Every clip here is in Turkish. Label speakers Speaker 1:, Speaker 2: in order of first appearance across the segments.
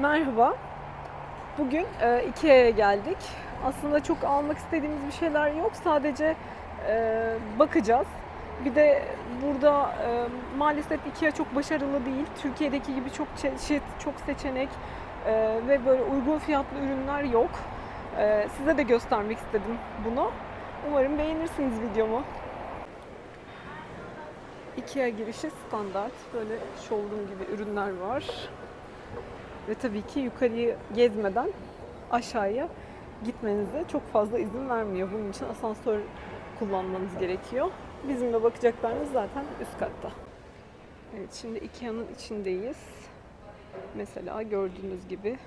Speaker 1: Merhaba. Bugün e, Ikea'ya geldik. Aslında çok almak istediğimiz bir şeyler yok. Sadece e, bakacağız. Bir de burada e, maalesef Ikea çok başarılı değil. Türkiye'deki gibi çok çeşit, çok seçenek e, ve böyle uygun fiyatlı ürünler yok. E, size de göstermek istedim bunu. Umarım beğenirsiniz videomu. Ikea girişi standart. Böyle showroom gibi ürünler var. Ve tabii ki yukarıyı gezmeden aşağıya gitmenize çok fazla izin vermiyor. Bunun için asansör kullanmanız gerekiyor. Bizim de bakacaklarımız zaten üst katta. Evet şimdi Ikea'nın içindeyiz. Mesela gördüğünüz gibi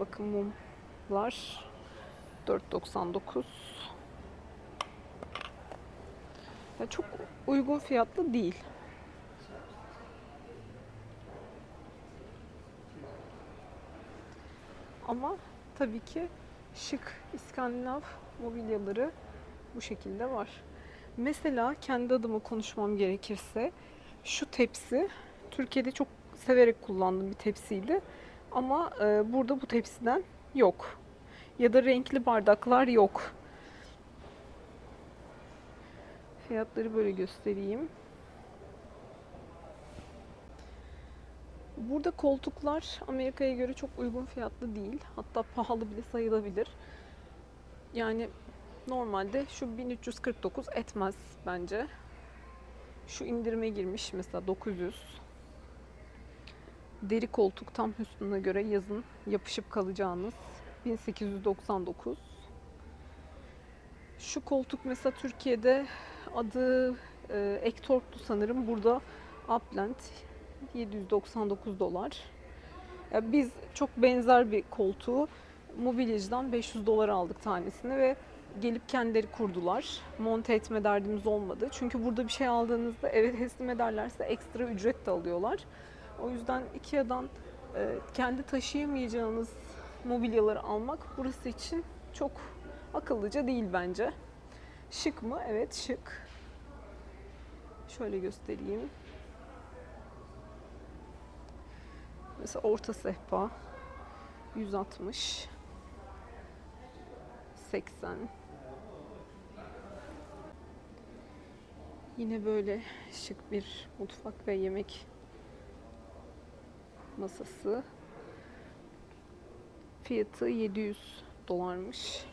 Speaker 1: bakın mumlar 4.99 ya çok uygun fiyatlı değil. Ama tabii ki şık İskandinav mobilyaları bu şekilde var. Mesela kendi adıma konuşmam gerekirse şu tepsi Türkiye'de çok severek kullandığım bir tepsiydi. Ama e, burada bu tepsiden yok. Ya da renkli bardaklar yok. Fiyatları böyle göstereyim. Burada koltuklar Amerika'ya göre çok uygun fiyatlı değil. Hatta pahalı bile sayılabilir. Yani normalde şu 1349 etmez bence. Şu indirime girmiş mesela 900. Deri koltuk tam üstüne göre yazın yapışıp kalacağınız 1899. Şu koltuk mesela Türkiye'de adı e, Ektorp'tu sanırım. Burada Upland 799 dolar. Biz çok benzer bir koltuğu mobilyacıdan 500 dolar aldık tanesini ve gelip kendileri kurdular. Monte etme derdimiz olmadı. Çünkü burada bir şey aldığınızda eve teslim ederlerse ekstra ücret de alıyorlar. O yüzden Ikea'dan e, kendi taşıyamayacağınız mobilyaları almak burası için çok akıllıca değil bence. Şık mı? Evet şık. Şöyle göstereyim. Mesela orta sehpa 160 80 Yine böyle şık bir mutfak ve yemek masası. Fiyatı 700 dolarmış.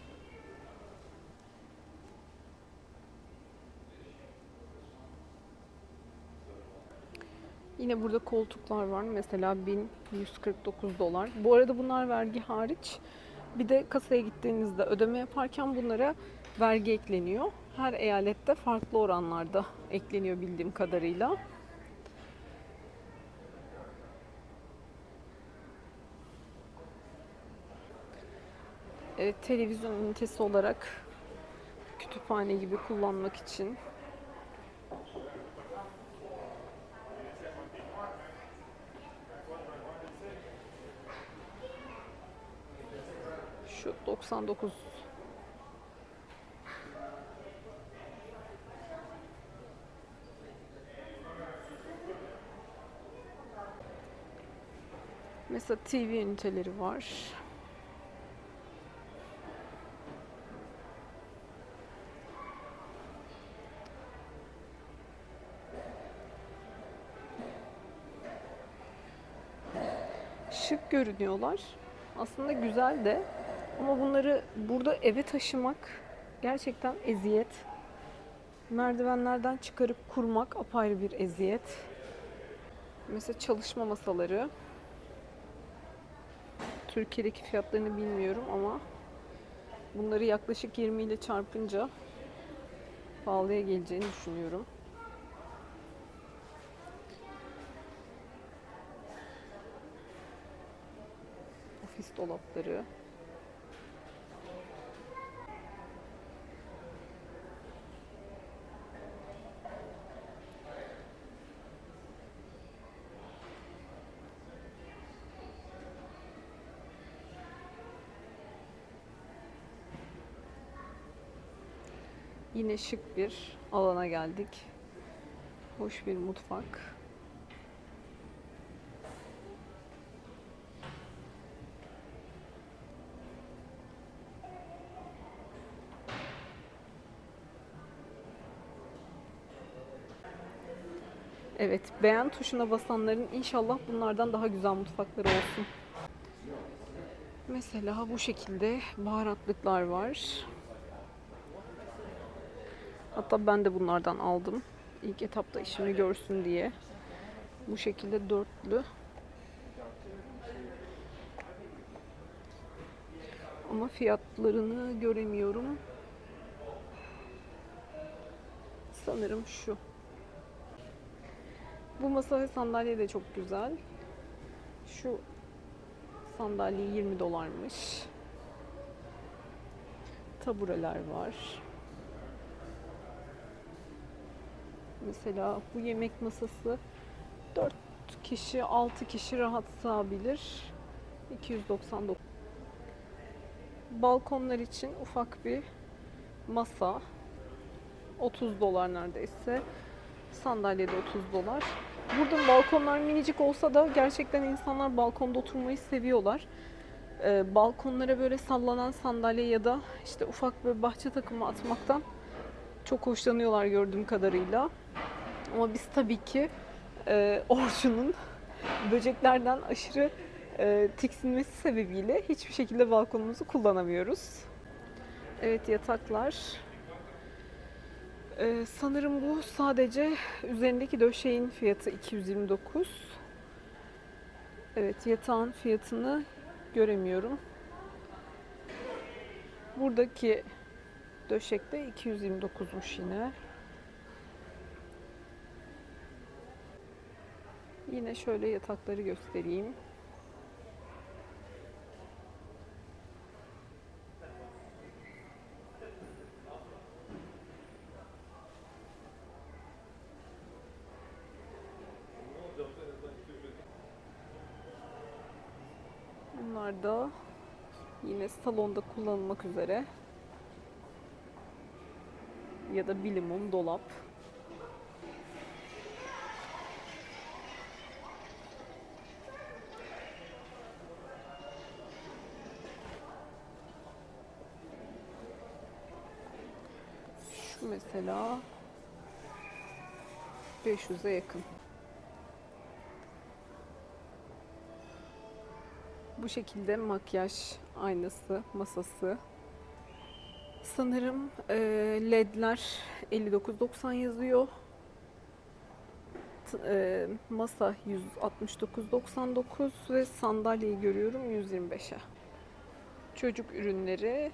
Speaker 1: Yine burada koltuklar var. Mesela 1149 dolar. Bu arada bunlar vergi hariç. Bir de kasaya gittiğinizde ödeme yaparken bunlara vergi ekleniyor. Her eyalette farklı oranlarda ekleniyor bildiğim kadarıyla. Evet, televizyon ünitesi olarak kütüphane gibi kullanmak için Şu 99 Mesela TV üniteleri var. Şık görünüyorlar. Aslında güzel de ama bunları burada eve taşımak gerçekten eziyet. Merdivenlerden çıkarıp kurmak apayrı bir eziyet. Mesela çalışma masaları. Türkiye'deki fiyatlarını bilmiyorum ama bunları yaklaşık 20 ile çarpınca pahalıya geleceğini düşünüyorum. Ofis dolapları. Yine şık bir alana geldik. Hoş bir mutfak. Evet, beğen tuşuna basanların inşallah bunlardan daha güzel mutfakları olsun. Mesela bu şekilde baharatlıklar var. Hatta ben de bunlardan aldım. İlk etapta işimi görsün diye. Bu şekilde dörtlü. Ama fiyatlarını göremiyorum. Sanırım şu. Bu masa ve sandalye de çok güzel. Şu sandalye 20 dolarmış. Tabureler var. Mesela bu yemek masası 4 kişi, 6 kişi rahat sığabilir. 299. Balkonlar için ufak bir masa. 30 dolar neredeyse. Sandalye de 30 dolar. Burada balkonlar minicik olsa da gerçekten insanlar balkonda oturmayı seviyorlar. Ee, balkonlara böyle sallanan sandalye ya da işte ufak bir bahçe takımı atmaktan çok hoşlanıyorlar gördüğüm kadarıyla. Ama biz tabii ki e, Orçun'un böceklerden aşırı e, tiksinmesi sebebiyle hiçbir şekilde balkonumuzu kullanamıyoruz. Evet yataklar. Ee, sanırım bu sadece üzerindeki döşeğin fiyatı 229. Evet yatağın fiyatını göremiyorum. Buradaki döşek de 229'muş yine. Yine şöyle yatakları göstereyim. Bunlar da yine salonda kullanılmak üzere. Ya da bilimum dolap. Mesela 500'e yakın. Bu şekilde makyaj aynası, masası. Sanırım e, ledler 59.90 yazıyor. T- e, masa 169.99 ve sandalyeyi görüyorum 125'e. Çocuk ürünleri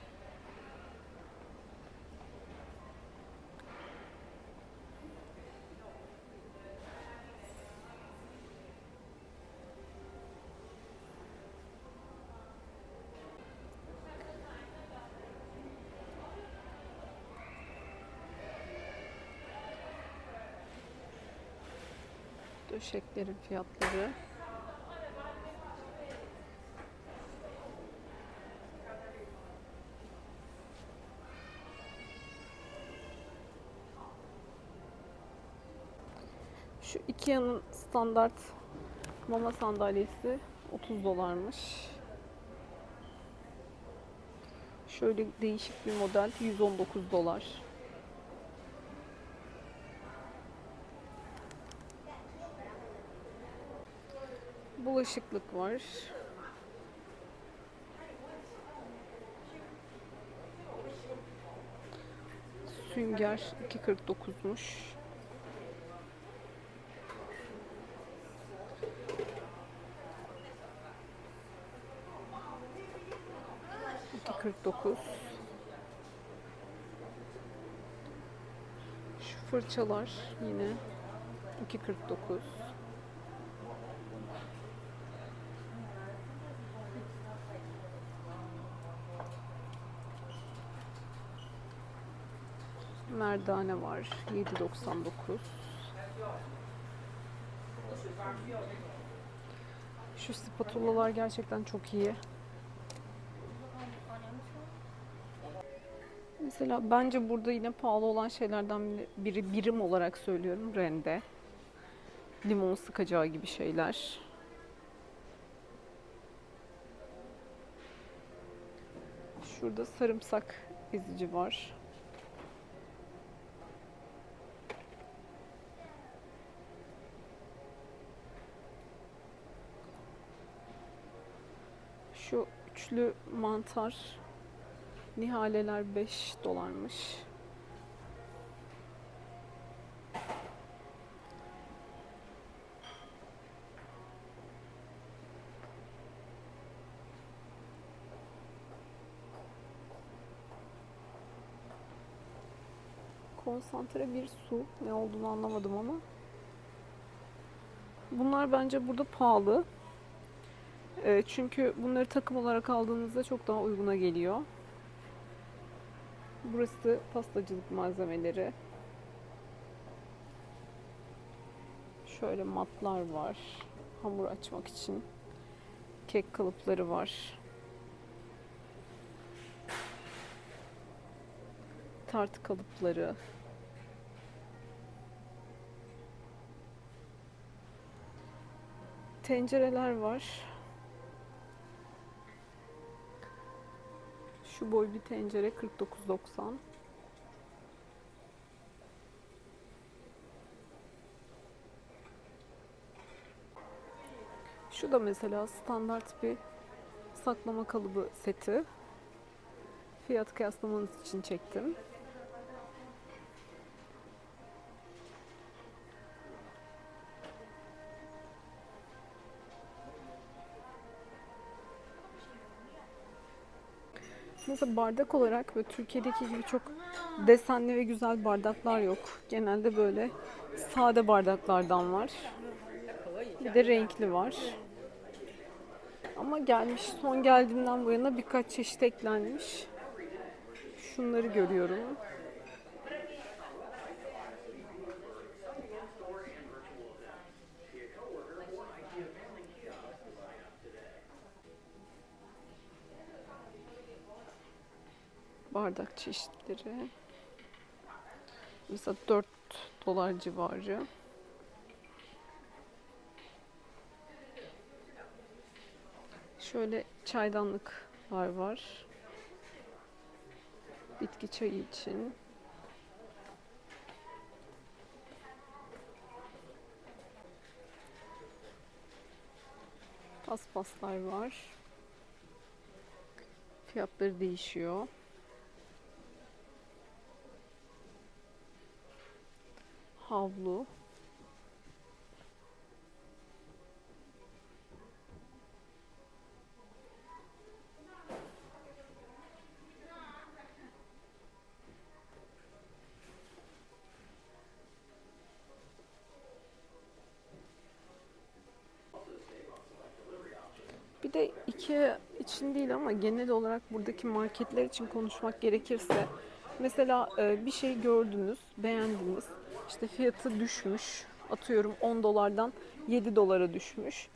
Speaker 1: döşeklerin fiyatları. Şu Ikea'nın standart mama sandalyesi 30 dolarmış. Şöyle değişik bir model 119 dolar. Bulaşıklık var. Sünger 2.49'muş. İki kırk dokuz. Şu fırçalar yine 2.49. Merdane var 7.99. Şu spatulalar gerçekten çok iyi. Mesela bence burada yine pahalı olan şeylerden biri birim olarak söylüyorum rende. Limon sıkacağı gibi şeyler. Şurada sarımsak ezici var. Şu üçlü mantar Nihaleler 5 dolarmış. Konsantre bir su. Ne olduğunu anlamadım ama. Bunlar bence burada pahalı. Ee, çünkü bunları takım olarak aldığınızda çok daha uyguna geliyor. Burası pastacılık malzemeleri. Şöyle matlar var. Hamur açmak için. Kek kalıpları var. Tart kalıpları. Tencereler var. Şu boy bir tencere 49.90. Şu da mesela standart bir saklama kalıbı seti. Fiyat kıyaslamanız için çektim. Mesela bardak olarak ve Türkiye'deki gibi çok desenli ve güzel bardaklar yok. Genelde böyle sade bardaklardan var. Bir de renkli var. Ama gelmiş son geldiğimden bu yana birkaç çeşit eklenmiş. Şunları görüyorum. Bardak çeşitleri. Mesela 4 dolar civarı. Şöyle çaydanlıklar var. Bitki çayı için. Paspaslar var. Fiyatları değişiyor. Havlu. Bir de iki için değil ama genel olarak buradaki marketler için konuşmak gerekirse mesela e, bir şey gördünüz, beğendiniz işte fiyatı düşmüş. Atıyorum 10 dolardan 7 dolara düşmüş.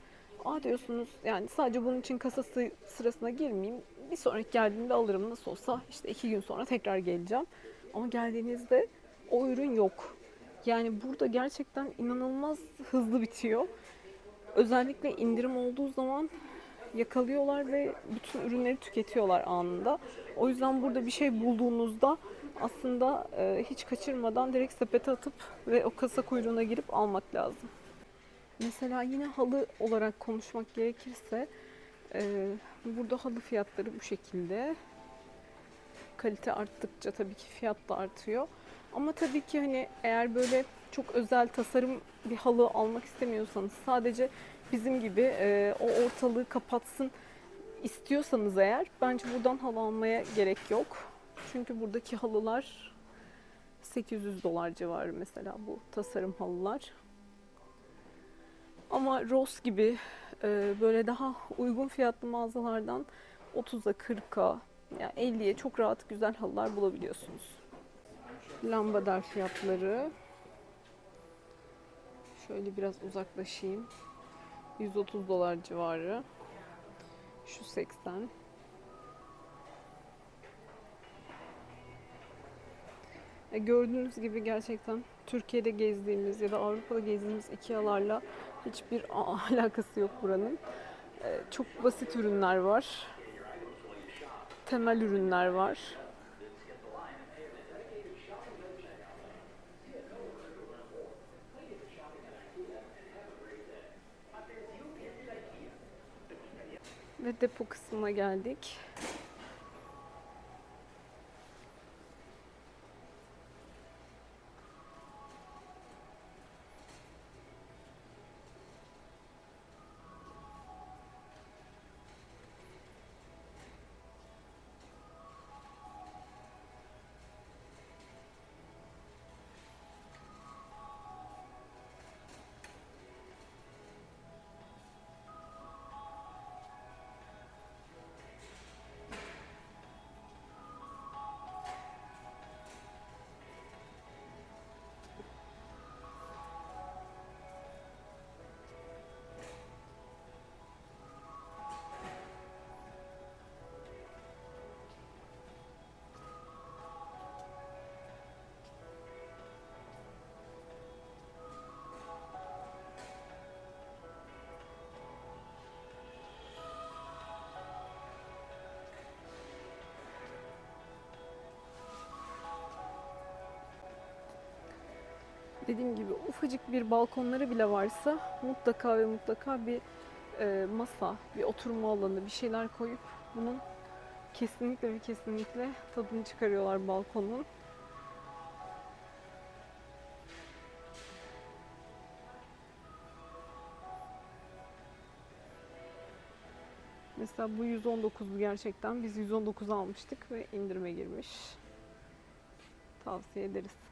Speaker 1: Aa diyorsunuz yani sadece bunun için kasası sırasına girmeyeyim. Bir sonraki geldiğimde alırım nasıl olsa işte iki gün sonra tekrar geleceğim. Ama geldiğinizde o ürün yok. Yani burada gerçekten inanılmaz hızlı bitiyor. Özellikle indirim olduğu zaman yakalıyorlar ve bütün ürünleri tüketiyorlar anında. O yüzden burada bir şey bulduğunuzda aslında e, hiç kaçırmadan direkt sepete atıp ve o kasa kuyruğuna girip almak lazım. Mesela yine halı olarak konuşmak gerekirse e, burada halı fiyatları bu şekilde. Kalite arttıkça tabii ki fiyat da artıyor. Ama tabii ki hani eğer böyle çok özel tasarım bir halı almak istemiyorsanız sadece bizim gibi e, o ortalığı kapatsın istiyorsanız eğer bence buradan halı almaya gerek yok. Çünkü buradaki halılar 800 dolar civarı mesela bu tasarım halılar. Ama Ross gibi e, böyle daha uygun fiyatlı mağazalardan 30'a 40'a yani 50'ye çok rahat güzel halılar bulabiliyorsunuz. Lambader fiyatları. Şöyle biraz uzaklaşayım. 130 dolar civarı. Şu 80. E, gördüğünüz gibi gerçekten Türkiye'de gezdiğimiz ya da Avrupa'da gezdiğimiz Ikea'larla hiçbir alakası yok buranın. E, çok basit ürünler var. Temel ürünler var. Depo kısmına geldik. Dediğim gibi ufacık bir balkonları bile varsa mutlaka ve mutlaka bir e, masa, bir oturma alanı, bir şeyler koyup bunun kesinlikle ve kesinlikle tadını çıkarıyorlar balkonun. Mesela bu 119 gerçekten. Biz 119 almıştık ve indirime girmiş. Tavsiye ederiz.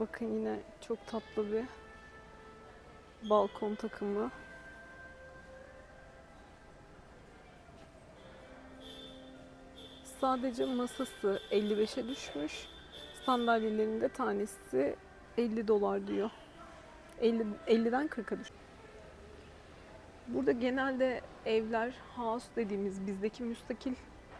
Speaker 1: Bakın yine çok tatlı bir balkon takımı. Sadece masası 55'e düşmüş. Sandalyelerinin de tanesi 50 dolar diyor. 50, 50'den 40'a düşmüş. Burada genelde evler house dediğimiz bizdeki müstakil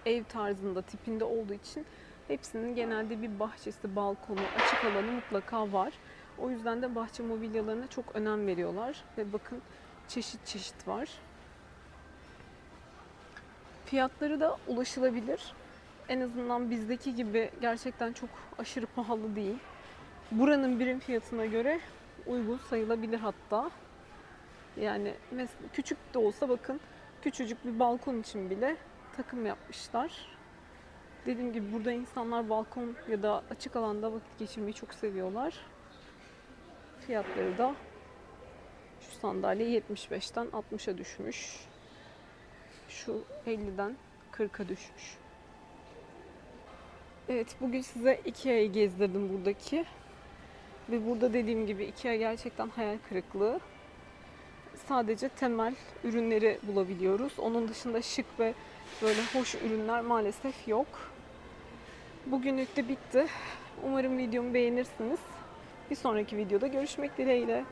Speaker 1: ev tarzında tipinde olduğu için hepsinin genelde bir bahçesi, balkonu, açık alanı mutlaka var. O yüzden de bahçe mobilyalarına çok önem veriyorlar ve bakın çeşit çeşit var. Fiyatları da ulaşılabilir. En azından bizdeki gibi gerçekten çok aşırı pahalı değil. Buranın birim fiyatına göre uygun sayılabilir hatta. Yani mes- küçük de olsa bakın küçücük bir balkon için bile takım yapmışlar. Dediğim gibi burada insanlar balkon ya da açık alanda vakit geçirmeyi çok seviyorlar. Fiyatları da şu sandalye 75'ten 60'a düşmüş. Şu 50'den 40'a düşmüş. Evet bugün size Ikea'yı gezdirdim buradaki. Ve burada dediğim gibi Ikea gerçekten hayal kırıklığı. Sadece temel ürünleri bulabiliyoruz. Onun dışında şık ve böyle hoş ürünler maalesef yok. Bugünlük de bitti. Umarım videomu beğenirsiniz. Bir sonraki videoda görüşmek dileğiyle.